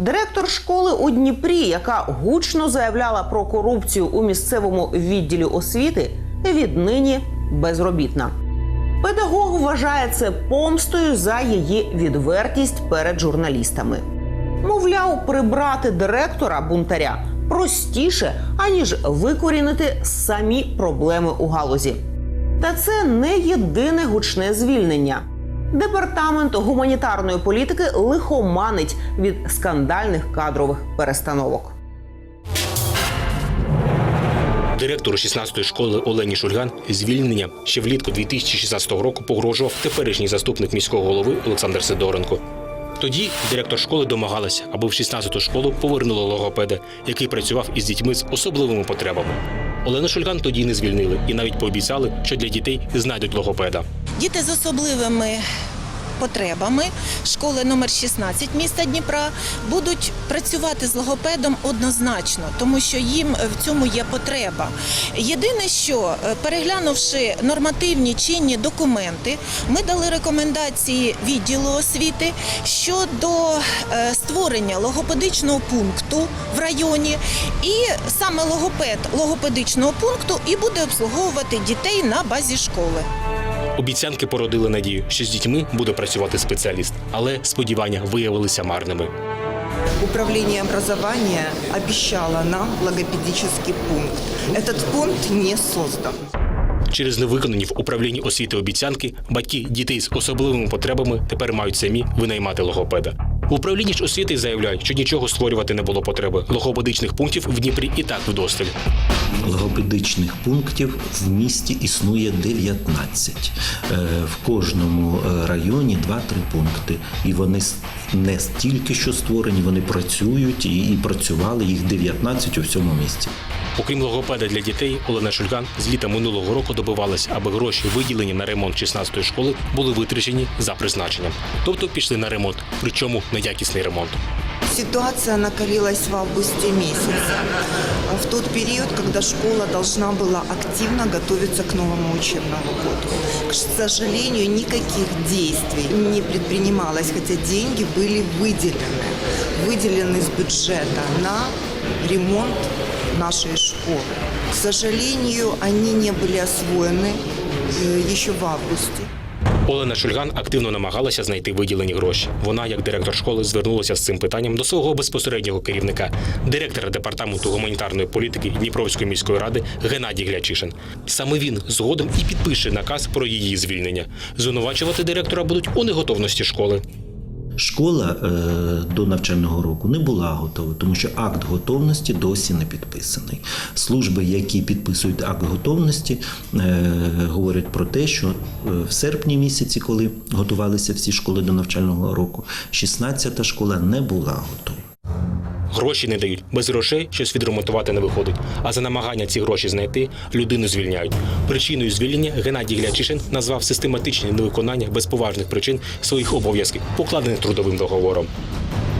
Директор школи у Дніпрі, яка гучно заявляла про корупцію у місцевому відділі освіти, віднині безробітна. Педагог вважає це помстою за її відвертість перед журналістами. Мовляв, прибрати директора бунтаря простіше, аніж викорінити самі проблеми у галузі. Та це не єдине гучне звільнення. Департамент гуманітарної політики лихоманить від скандальних кадрових перестановок. Директору 16-ї школи Олені Шульган звільнення ще влітку 2016 року погрожував теперішній заступник міського голови Олександр Сидоренко. Тоді директор школи домагалася, аби в 16-ту школу повернули логопеда, який працював із дітьми з особливими потребами. Олену Шульган тоді не звільнили і навіть пообіцяли, що для дітей знайдуть логопеда. Діти з особливими потребами школи номер 16 міста Дніпра будуть працювати з логопедом однозначно, тому що їм в цьому є потреба. Єдине, що е, переглянувши нормативні чинні документи, ми дали рекомендації відділу освіти щодо е, створення логопедичного пункту в районі, і саме логопед логопедичного пункту і буде обслуговувати дітей на базі школи. Обіцянки породили надію, що з дітьми буде працювати спеціаліст, але сподівання виявилися марними. Управление образования обещало нам логопедический пункт. Этот пункт не создан. Через невиконані в управлінні освіти обіцянки батьки дітей з особливими потребами тепер мають самі винаймати логопеда. В управлінні ж освіти заявляють, що нічого створювати не було потреби. Логопедичних пунктів в Дніпрі і так вдосталь. Логопедичних пунктів в місті існує 19. Е, В кожному е, районі 2-3 пункти. І вони не стільки що створені, вони працюють і, працювали їх 19 у всьому місті. Окрім логопеда для дітей, Олена Шульган з літа минулого року добивалася, аби гроші, виділені на ремонт 16-ї школи, були витрачені за призначенням. Тобто пішли на ремонт, причому на якісний ремонт Ситуация накалилась в августе месяце, в тот период, когда школа должна была активно готовиться к новому учебному году. К сожалению, никаких действий не предпринималось, хотя деньги были выделены. Выделены из бюджета на ремонт нашей школы. К сожалению, они не были освоены э, еще в августе. Олена Шульган активно намагалася знайти виділені гроші. Вона, як директор школи, звернулася з цим питанням до свого безпосереднього керівника, директора департаменту гуманітарної політики Дніпровської міської ради Геннадій Глячишин. Саме він згодом і підпише наказ про її звільнення. Звинувачувати директора будуть у неготовності школи. Школа е, до навчального року не була готова, тому що акт готовності досі не підписаний. Служби, які підписують акт готовності, е, говорять про те, що е, в серпні місяці, коли готувалися всі школи до навчального року, 16-та школа не була готова. Гроші не дають. Без грошей щось відремонтувати не виходить. А за намагання ці гроші знайти людину звільняють. Причиною звільнення Геннадій Глячишин назвав систематичне невиконання без поважних причин своїх обов'язків, покладених трудовим договором.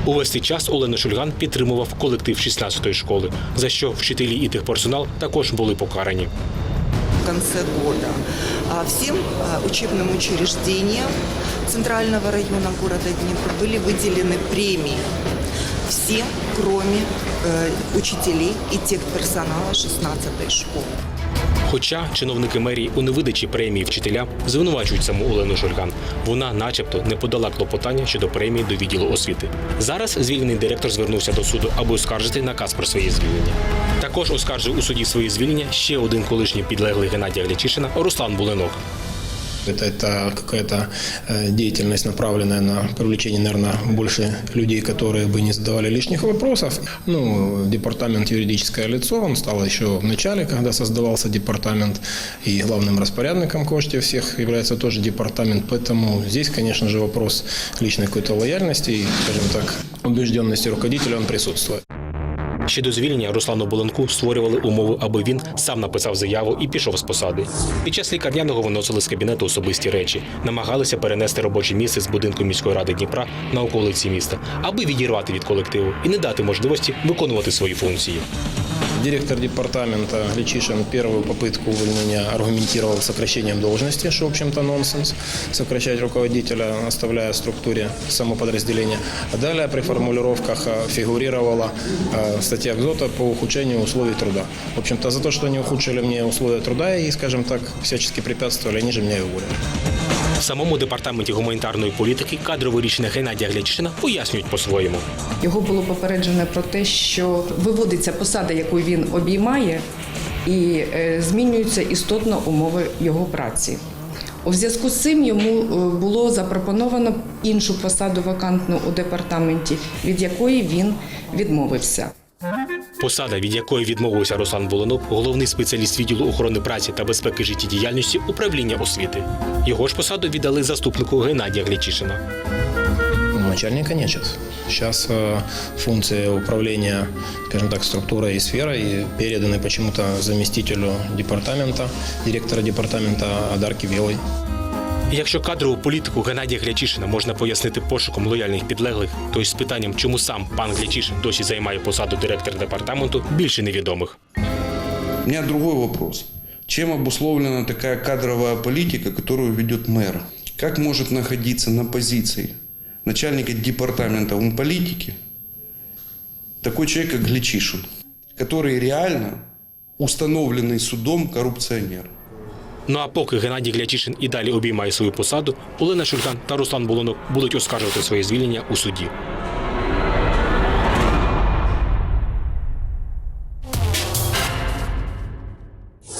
Увесь цей час Олена Шульган підтримував колектив 16-ї школи, за що вчителі і техперсонал також були покарані. в конце года. А Всем а, учебным учреждениям Центрального района города Днепра были выделены премии. Всем, кроме э, учителей и техперсонала 16-й школы. Хоча чиновники мерії у невидачі премії вчителя звинувачують саму Олену Шульган. Вона, начебто, не подала клопотання щодо премії до відділу освіти. Зараз звільнений директор звернувся до суду, аби оскаржити наказ про своє звільнення. Також оскаржив у суді своє звільнення ще один колишній підлеглий Геннадія Глячишина Руслан Буленок Это, это какая-то э, деятельность, направленная на привлечение, наверное, больше людей, которые бы не задавали лишних вопросов. Ну, департамент юридическое лицо, он стал еще в начале, когда создавался департамент, и главным распорядником коштів всех является тоже департамент. Поэтому здесь, конечно же, вопрос личной какой-то лояльности и, скажем так, убежденности руководителя, он присутствует. Ще до звільнення Руслану Буленку створювали умови, аби він сам написав заяву і пішов з посади. Під час лікарняного виносили з кабінету особисті речі, намагалися перенести робоче місце з будинку міської ради Дніпра на околиці міста, аби відірвати від колективу і не дати можливості виконувати свої функції. Директор департамента Гличишин первую попытку увольнения аргументировал сокращением должности, что, в общем-то, нонсенс. Сокращать руководителя, оставляя в структуре само подразделение. А далее при формулировках э, фигурировала э, статья ГЗОТа по ухудшению условий труда. В общем-то, за то, что они ухудшили мне условия труда и, скажем так, всячески препятствовали, они же меня и уволили. В самому департаменті гуманітарної політики кадрове рішення Геннадія Глячишина пояснюють по-своєму. Його було попереджено про те, що виводиться посада, яку він обіймає, і е, змінюються істотно умови його праці. У зв'язку з цим йому е, було запропоновано іншу посаду вакантну у департаменті, від якої він відмовився. Посада, від якої відмовився Руслан Волонов, головний спеціаліст відділу охорони праці та безпеки життєдіяльності управління освіти. Його ж посаду віддали заступнику Геннадія Глячишина. Ну, Начальника нечет. Сейчас э, функции управления, скажем так, структурой и сферой переданы почему-то заместителю департамента, директора департамента Адарки Белой. І Якщо кадрову політику Геннадія Глячишина можна пояснити пошуком лояльних підлеглих, то й з питанням, чому сам пан Глячишин досі займає посаду директора департаменту, більше невідомих. У меня другой вопрос. Чем обусловлена такая кадровая политика, которую ведет мэр? Как может находиться на позиции начальника департамента политики такой человек, как Гличишин, который реально установленный судом коррупционер? Ну а поки Геннадій Глячишин і далі обіймає свою посаду, Олена Шульган та Руслан Болонок будуть оскаржувати своє звільнення у суді.